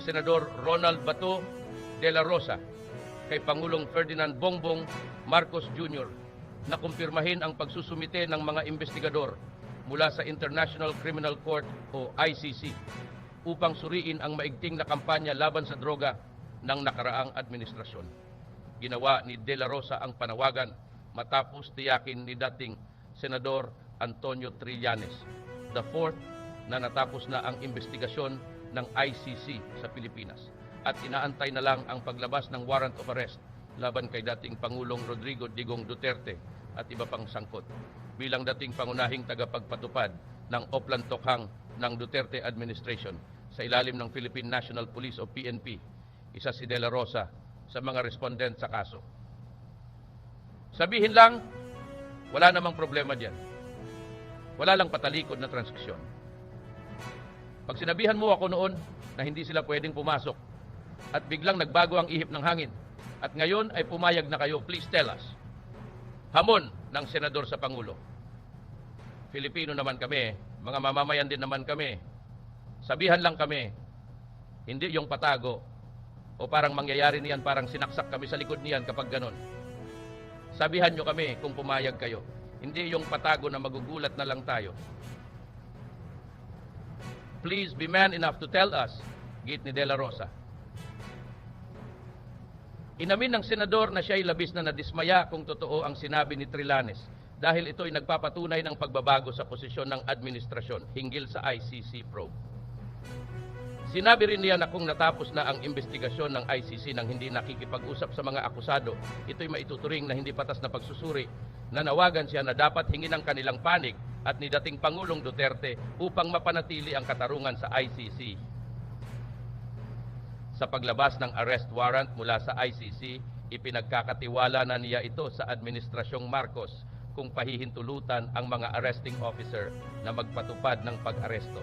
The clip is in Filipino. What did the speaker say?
Senador Ronald Bato de la Rosa kay Pangulong Ferdinand Bongbong Marcos Jr. na kumpirmahin ang pagsusumite ng mga investigador mula sa International Criminal Court o ICC upang suriin ang maigting na kampanya laban sa droga ng nakaraang administrasyon. Ginawa ni De La Rosa ang panawagan matapos tiyakin ni dating Senador Antonio Trillanes, the fourth na natapos na ang investigasyon ng ICC sa Pilipinas at inaantay na lang ang paglabas ng warrant of arrest laban kay dating Pangulong Rodrigo Digong Duterte at iba pang sangkot bilang dating pangunahing tagapagpatupad ng Oplan Tokhang ng Duterte administration sa ilalim ng Philippine National Police o PNP. Isa si De La Rosa sa mga respondent sa kaso. Sabihin lang, wala namang problema diyan. Wala lang patalikod na transaksyon. Pag sinabihan mo ako noon na hindi sila pwedeng pumasok at biglang nagbago ang ihip ng hangin at ngayon ay pumayag na kayo, please tell us. Hamon ng senador sa Pangulo. Filipino naman kami, mga mamamayan din naman kami. Sabihan lang kami, hindi yung patago o parang mangyayari niyan, parang sinaksak kami sa likod niyan kapag ganon. Sabihan nyo kami kung pumayag kayo. Hindi yung patago na magugulat na lang tayo. Please be man enough to tell us, git ni De La Rosa. Inamin ng senador na siya labis na nadismaya kung totoo ang sinabi ni Trillanes dahil ito ay nagpapatunay ng pagbabago sa posisyon ng administrasyon hinggil sa ICC probe. Sinabi rin niya na kung natapos na ang investigasyon ng ICC nang hindi nakikipag-usap sa mga akusado, ito'y maituturing na hindi patas na pagsusuri, nanawagan siya na dapat hingin ang kanilang panig at ni dating Pangulong Duterte upang mapanatili ang katarungan sa ICC. Sa paglabas ng arrest warrant mula sa ICC, ipinagkakatiwala na niya ito sa Administrasyong Marcos kung pahihintulutan ang mga arresting officer na magpatupad ng pag-aresto.